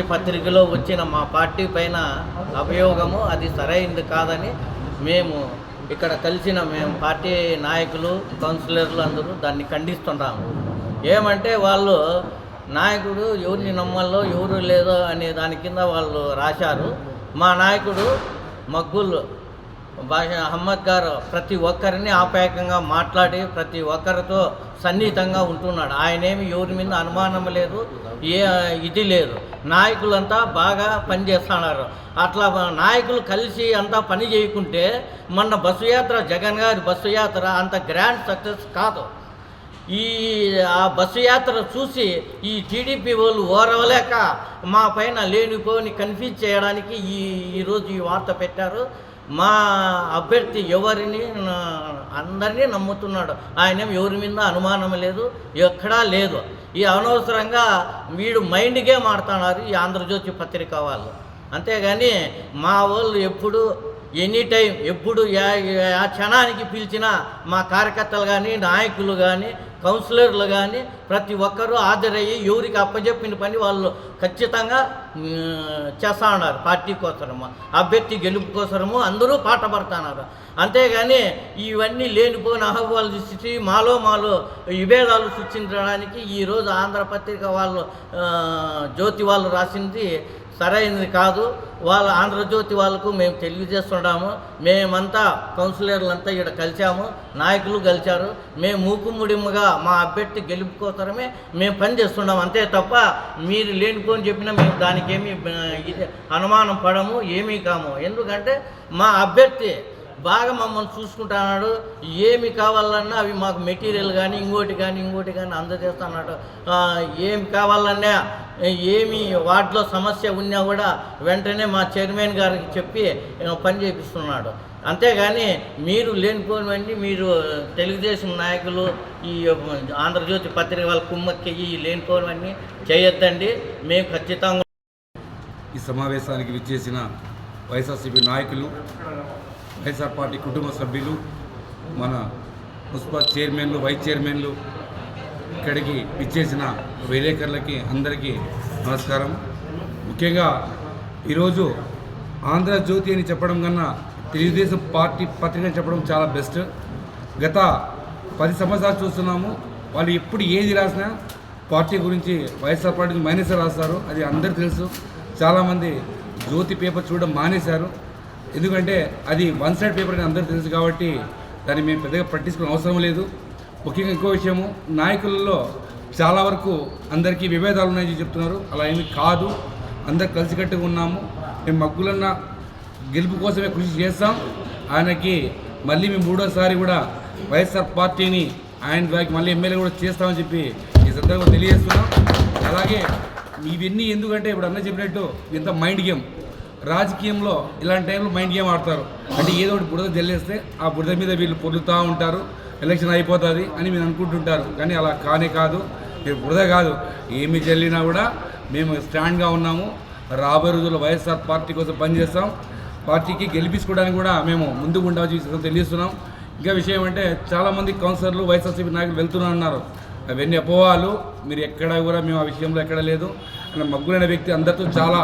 పత్రికలో వచ్చిన మా పార్టీ పైన అభియోగము అది సరైంది కాదని మేము ఇక్కడ కలిసిన మేము పార్టీ నాయకులు కౌన్సిలర్లు అందరూ దాన్ని ఖండిస్తున్నాము ఏమంటే వాళ్ళు నాయకుడు ఎవరిని నమ్మాలో ఎవరు లేదో అనే దాని కింద వాళ్ళు రాశారు. మా నాయకుడు మగ్గులు అహ్మద్ గారు ప్రతి ఒక్కరిని ఆపేకంగా మాట్లాడి ప్రతి ఒక్కరితో సన్నిహితంగా ఉంటున్నాడు. ఆయనేమి ఎవరి మీద అనుమానం లేదు ఏ ఇది లేదు. నాయకులంతా బాగా పనిచేస్తున్నారు. అట్లా నాయకులు కలిసి అంతా పని చేయకుంటే మొన్న బస్సు యాత్ర జగన్ గారి బస్సు యాత్ర అంత గ్రాండ్ సక్సెస్ కాదు. ఈ ఆ బస్సు యాత్ర చూసి ఈ టీడీపీ వాళ్ళు ఓరవలేక మా పైన లేనిపోని కన్ఫ్యూజ్ చేయడానికి ఈ ఈరోజు ఈ వార్త పెట్టారు. మా అభ్యర్థి ఎవరిని అందరినీ నమ్ముతున్నాడు. ఆయన ఎవరి మీద అనుమానం లేదు ఎక్కడా లేదు. ఈ అనవసరంగా వీడు మైండ్ గేమ్ ఆడుతున్నారు ఈ ఆంధ్రజ్యోతి పత్రిక వాళ్ళు. అంతేగాని మా వాళ్ళు ఎప్పుడు ఎనీ టైం ఎప్పుడు ఆ క్షణానికి పిలిచినా మా కార్యకర్తలు కానీ నాయకులు కానీ కౌన్సిలర్లు కానీ ప్రతి ఒక్కరూ హాజరయ్యి ఎవరికి అప్పచెప్పిన పని వాళ్ళు ఖచ్చితంగా చేస్తా ఉన్నారు. పార్టీ కోసము అభ్యర్థి గెలుపు కోసము అందరూ పాట పడుతున్నారు అంతేగాని ఇవన్నీ లేనిపోయిన అహవాలు సృష్టి మాలో మాలో విభేదాలు సృష్టించడానికి ఈరోజు ఆంధ్రపత్రిక వాళ్ళు జ్యోతి వాళ్ళు రాసింది సరైనది కాదు. వాళ్ళ ఆంధ్రజ్యోతి వాళ్ళకు మేము తెలియజేస్తున్నాము. మేమంతా కౌన్సిలర్లంతా ఇక్కడ కలిసాము నాయకులు కలిశారు. మేము మూకుముడిముగా మా అభ్యర్థి గెలుపు కోసమే మేము పని చేస్తున్నాం. అంతే తప్ప మీరు లేనిపోని చెప్పినా మేము దానికి ఇది అనుమానం పడము ఏమీ కాము. ఎందుకంటే మా అభ్యర్థి బాగా మమ్మల్ని చూసుకుంటున్నాడు. ఏమి కావాలన్నా అవి మాకు మెటీరియల్ కానీ ఇంకోటి కానీ ఇంకోటి కానీ అందజేస్తున్నాడు ఏమి కావాలన్నా ఏమి వాటిలో సమస్య ఉన్నా కూడా వెంటనే మా చైర్మన్ గారికి చెప్పి పని చేపిస్తున్నాడు. అంతేగాని మీరు లేనిపోయినవన్నీ మీరు తెలుగుదేశం నాయకులు ఈ ఆంధ్రజ్యోతి పత్రిక వాళ్ళ కుమ్మక్కి ఈ లేనిపోయినవన్నీ చేయొద్దండి. మేము ఖచ్చితంగా ఈ సమావేశానికి విచ్చేసిన వైఎస్ఆర్సీపీ నాయకులు వైఎస్ఆర్ పార్టీ కుటుంబ సభ్యులు మన మున్సిపల్ చైర్మన్లు వైస్ చైర్మన్లు ఇక్కడికి విచ్చేసిన విలేకరులకి అందరికీ నమస్కారం. ముఖ్యంగా ఈరోజు ఆంధ్రజ్యోతి అని చెప్పడం కన్నా తెలుగుదేశం పార్టీ పత్రిక చెప్పడం చాలా బెస్ట్. గత పది సంవత్సరాలు చూస్తున్నాము. వాళ్ళు ఎప్పుడు ఏది రాసినా పార్టీ గురించి వైఎస్ఆర్ పార్టీ మైనస్ రాస్తారు. అది అందరికీ తెలుసు. చాలామంది జ్యోతి పేపర్ చూడడం మానేశారు. ఎందుకంటే అది వన్ సైడ్ పేపర్ అని అందరికీ తెలుసు కాబట్టి దాన్ని మేము పెద్దగా పట్టించుకునే అవసరం లేదు. ముఖ్యంగా ఇంకో విషయము నాయకులలో చాలా వరకు అందరికీ విభేదాలు ఉన్నాయని చెప్తున్నారు. అలా ఏమి కాదు. అందరు కలిసికట్టుగా ఉన్నాము. మేము మగ్గులన్న గెలుపు కోసమే కృషి చేస్తాం. ఆయనకి మళ్ళీ మేము మూడోసారి కూడా వైఎస్ఆర్ పార్టీని ఆయన ద్వారా మళ్ళీ ఎమ్మెల్యే కూడా చేస్తామని చెప్పి ఈ సందర్భంగా తెలియజేస్తున్నాం. అలాగే ఇవన్నీ ఎందుకంటే ఇప్పుడు అన్న చెప్పినట్టు ఇంత మైండ్ గేమ్. రాజకీయంలో ఇలాంటి టైంలో మైండ్ గేమ్ ఆడతారు. అంటే ఏదో ఒకటి బురద జల్లేస్తే ఆ బురద మీద వీళ్ళు పొర్లుతూ ఉంటారు. ఎలక్షన్ అయిపోతుంది అని మీరు అనుకుంటుంటారు. కానీ అలా కానే కాదు. మీరు బురద కాదు. ఏమి జల్లినా కూడా మేము స్టాండ్గా ఉన్నాము. రాబోయే రోజుల్లో వైఎస్ఆర్ పార్టీ కోసం పనిచేస్తాం. పార్టీకి గెలిపించుకోవడానికి కూడా మేము ముందుకు ఉండాల్సి తెలియజేస్తున్నాం. ఇంకా విషయం అంటే చాలామంది కౌన్సిలర్లు వైఎస్ఆర్సీపీ నాయకులు వెళ్తున్నారు అన్నారు అవన్నీ అపోవాలు మీరు ఎక్కడ కూడా మేము ఆ విషయంలో ఎక్కడ లేదు. ఆయన మగ్గులైన వ్యక్తి అందరితో చాలా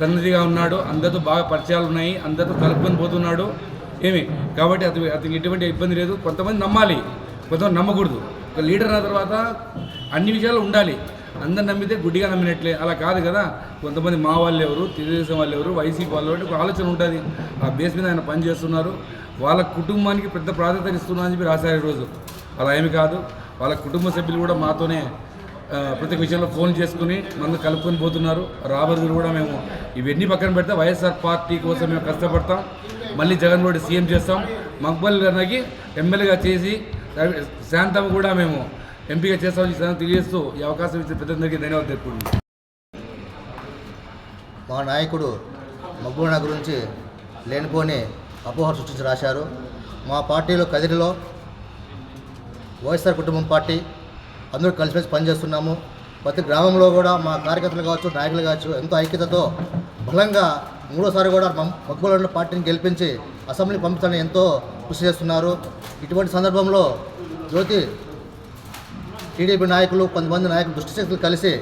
సన్నిధిగా ఉన్నాడు. అందరితో బాగా పరిచయాలు ఉన్నాయి. అందరితో కలుపుకొని పోతున్నాడు. ఏమి? కాబట్టి అతను అతనికి ఎటువంటి ఇబ్బంది లేదు. కొంతమంది నమ్మాలి. కొంతమంది నమ్మకూడదు. ఒక లీడర్ అయిన తర్వాత అన్ని విషయాలు ఉండాలి. అందరు నమ్మితే గుడ్డిగా నమ్మినట్లే. అలా కాదు కదా. కొంతమంది మా వాళ్ళు ఎవరు తెలుగుదేశం వాళ్ళు ఎవరు వైసీపీ వాళ్ళు ఒక ఆలోచన ఉంటుంది. ఆ బేస్ మీద ఆయన పనిచేస్తున్నారు వాళ్ళ కుటుంబానికి పెద్ద ప్రాధాన్యత ఇస్తున్నా అని చెప్పి రాశారు ఈరోజు. అలా ఏమి కాదు. వాళ్ళ కుటుంబ సభ్యులు కూడా మాతోనే ప్రతి విషయంలో ఫోన్ చేసుకుని నన్ను కలుపుకొని పోతున్నారు. రాబోదు కూడా మేము ఇవన్నీ పక్కన పెడితే. వైఎస్ఆర్ పార్టీ కోసం మేము కష్టపడతాం. మళ్ళీ జగన్ కూడా సీఎం చేస్తాం. మక్బల్ గారికి ఎమ్మెల్యేగా చేసి శాంతం కూడా మేము ఎంపీగా చేస్తామని ఈ తెలియజేస్తూ ఈ అవకాశం ఇచ్చిన పెద్దలందరికీ ధన్యవాదాలు తెలుపుకుంటున్నాను. మా నాయకుడు మబ్బూనా గురించి లేనిపోని అపోహలు సృష్టించి రాశారు. మా పార్టీలో కదిరిలో వైఎస్ఆర్ కుటుంబం పార్టీ అందరూ కలిసిమెలిసి పనిచేస్తున్నాము. ప్రతి గ్రామంలో కూడా మా కార్యకర్తలు కావచ్చు నాయకులు కావచ్చు ఎంతో ఐక్యతతో బలంగా మూడోసారి కూడా మగ్గుల పార్టీని గెలిపించి అసెంబ్లీ పంపించాలని ఎంతో కృషి చేస్తున్నారు. ఇటువంటి సందర్భంలో జ్యోతి టీడీపీ నాయకులు కొంతమంది నాయకులు దుష్టి శక్తులు కలిసి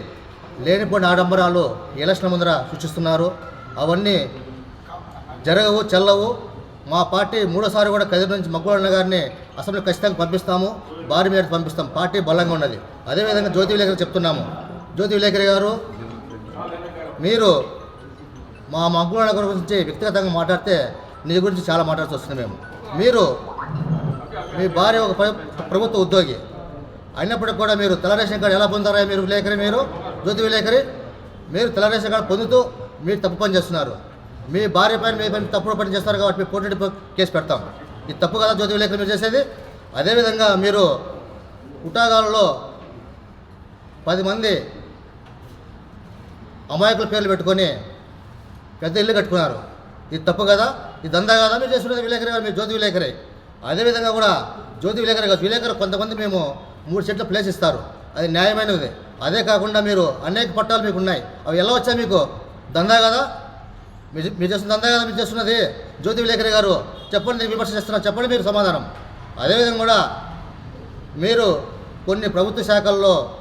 లేనిపోయిన ఆడంబరాలు ఎలక్షన్ ముందర సృష్టిస్తున్నారు. అవన్నీ జరగవు చెల్లవు. మా పార్టీ మూడోసారి కూడా కదిరి నుంచి మక్కువన్న గారిని అసెంబ్లీ ఖచ్చితంగా పంపిస్తాము. భారీ మీద పంపిస్తాం. పార్టీ బలంగా ఉన్నది. అదేవిధంగా జ్యోతి విలేకరి చెప్తున్నాము. జ్యోతి విలేకరి గారు మీరు మా మక్కువన్న గురించి వ్యక్తిగతంగా మాట్లాడితే నీ గురించి చాలా మాట్లాడుతూ వస్తుంది మేము. మీరు మీ భార్య ఒక ప్రభుత్వ ఉద్యోగి. అయినప్పటికీ కూడా మీరు తెల్ల రేషన్ కార్డు ఎలా పొందారా మీరు విలేకరి మీరు జ్యోతి విలేకరి మీరు తెల్ల రేషన్ కార్డు పొందుతూ మీరు తప్పు పని చేస్తున్నారు. మీ భార్య పైన మీ పైన తప్పుడు పని చేస్తారు కాబట్టి మీ పోటీ కేసు పెడతాం. ఇది తప్పు కదా జ్యోతి విలేకరి మీరు చేసేది? అదేవిధంగా మీరు ఉటాగాలలో పది మంది అమాయకుల పేర్లు పెట్టుకొని పెద్ద ఇల్లు కట్టుకున్నారు. ఇది తప్పు కదా? ఇది దందా కదా? మీరు చేస్తున్నది విలేకరి గారు మీరు జ్యోతి విలేకరి అదేవిధంగా కూడా జ్యోతి విలేకరి కాదు విలేకరు కొంతమంది మేము మూడు సెట్ల ప్లేస్ ఇస్తారు. అది న్యాయమైనది. అదే కాకుండా మీరు అనేక పట్టాలు మీకు ఉన్నాయి. అవి ఎలా వచ్చాయి మీకు? దందా కదా? మీరు మీరు చేస్తున్న దందా కదా మీరు చేస్తున్నది? జ్యోతి విలేకరి గారు చెప్పండి నేను విమర్శ చేస్తున్నారు చెప్పండి మీరు సమాధానం. అదేవిధంగా కూడా మీరు కొన్ని ప్రభుత్వ శాఖల్లో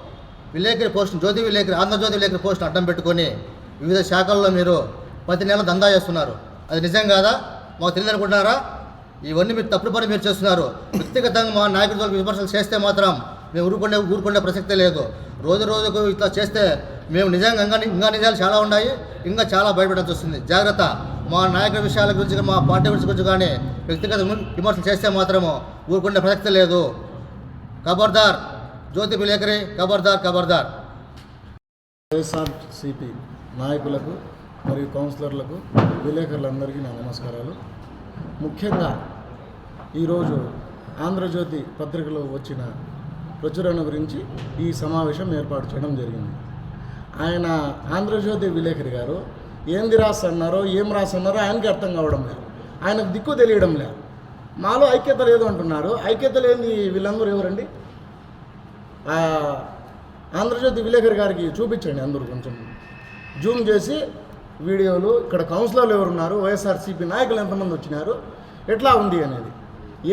విలేకరి పోస్ట్ జ్యోతి విలేకరి ఆంధ్రజ్యోతి విలేకరి పోస్ట్ అడ్డం పెట్టుకొని వివిధ శాఖల్లో మీరు ప్రతి నెల దందా చేస్తున్నారు. అది నిజం కాదా? మాకు తెలియదు అనుకుంటున్నారా ఇవన్నీ మీరు తప్పుడు పని మీరు చేస్తున్నారు. వ్యక్తిగతంగా మా నాయకులతో విమర్శలు చేస్తే మాత్రం మేము ఊరుకుండే ఊరుకుండే ప్రసక్తే లేదు. రోజు రోజుకు ఇట్లా చేస్తే మేము నిజంగా ఇంకా ఇంకా నిజాలు చాలా ఉన్నాయి. ఇంకా చాలా బయటపడాల్సి వస్తుంది. జాగ్రత్త. మా నాయకుల విషయాల గురించి మా పార్టీ గురించి గురించి కానీ వ్యక్తిగత విమర్శలు చేస్తే మాత్రము ఊరుకుండే ప్రసక్తే లేదు. ఖబర్దార్. జ్యోతి విలేకరి ఖబర్దార్ ఖబర్దార్. వైఎస్ఆర్సిపి నాయకులకు మరియు కౌన్సిలర్లకు విలేకరులందరికీ నా నమస్కారాలు. ముఖ్యంగా ఈరోజు ఆంధ్రజ్యోతి పత్రికలో వచ్చిన ప్రచురణ గురించి ఈ సమావేశం ఏర్పాటు చేయడం జరిగింది. ఆయన ఆంధ్రజ్యోతి విలేకరి గారు ఏంది రాస్తున్నారో ఏం రాస్తున్నారో ఆయనకి అర్థం కావడం లేదు. ఆయనకు దిక్కు తెలియడం లేదు. మాలో ఐక్యత లేదు అంటున్నారు. ఐక్యత లేని వీళ్ళందరూ ఎవరండి? ఆంధ్రజ్యోతి విలేకరి గారికి చూపించండి అందరూ కొంచెం. జూమ్ చేసి వీడియోలు ఇక్కడ కౌన్సిలర్లు ఎవరున్నారు వైఎస్ఆర్సీపీ నాయకులు ఎంతమంది వచ్చినారు ఎట్లా ఉంది అనేది.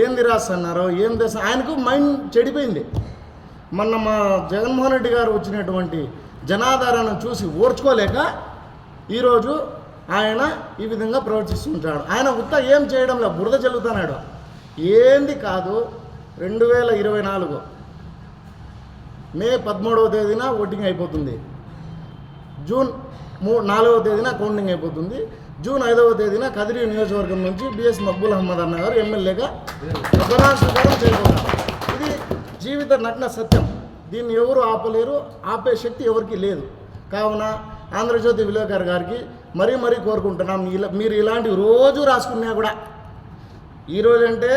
ఏంది రాసన్నారో ఏం దేశ ఆయనకు మైండ్ చెడిపోయింది. మొన్న మా జగన్మోహన్ రెడ్డి గారు వచ్చినటువంటి జనాధారణ చూసి ఓర్చుకోలేక ఈరోజు ఆయన ఈ విధంగా ప్రవర్తిస్తుంటాడు. ఆయన ఉత్త ఏం చేయడం లేదు బురద చల్లుతున్నాడు. ఏంది కాదు రెండు వేల ఇరవై నాలుగు మే పదమూడవ తేదీన ఓటింగ్ అయిపోతుంది. జూన్ మూ నాలుగవ తేదీన కౌంటింగ్ అయిపోతుంది. జూన్ ఐదవ తేదీన కదిరి నియోజకవర్గం నుంచి బిఎస్ మక్బుల్ అహ్మద్ అన్న గారు ఎమ్మెల్యేగా ప్రమాణ చేయబోతారు ఇది జీవిత నగ్న సత్యం. దీన్ని ఎవరు ఆపలేరు ఆపే శక్తి ఎవరికి లేదు. కావున ఆంధ్రజ్యోతి విలేకర్ గారికి మరీ మరీ కోరుకుంటున్నాం. ఇలా మీరు ఇలాంటివి రోజు రాసుకున్నా కూడా. ఈరోజు అంటే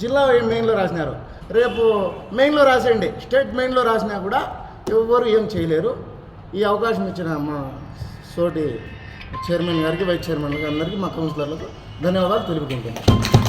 జిల్లా మెయిన్లో రాసినారు. రేపు మెయిన్లో రాసేయండి. స్టేట్ మెయిన్లో రాసినా కూడా ఎవ్వరు ఏం చేయలేరు. ఈ అవకాశం ఇచ్చిన మా సోటి చైర్మన్ గారికి వైస్ చైర్మన్ గారికి అందరికీ మా కౌన్సిలర్లకు ధన్యవాదాలు తెలుపుకుంటున్నాను.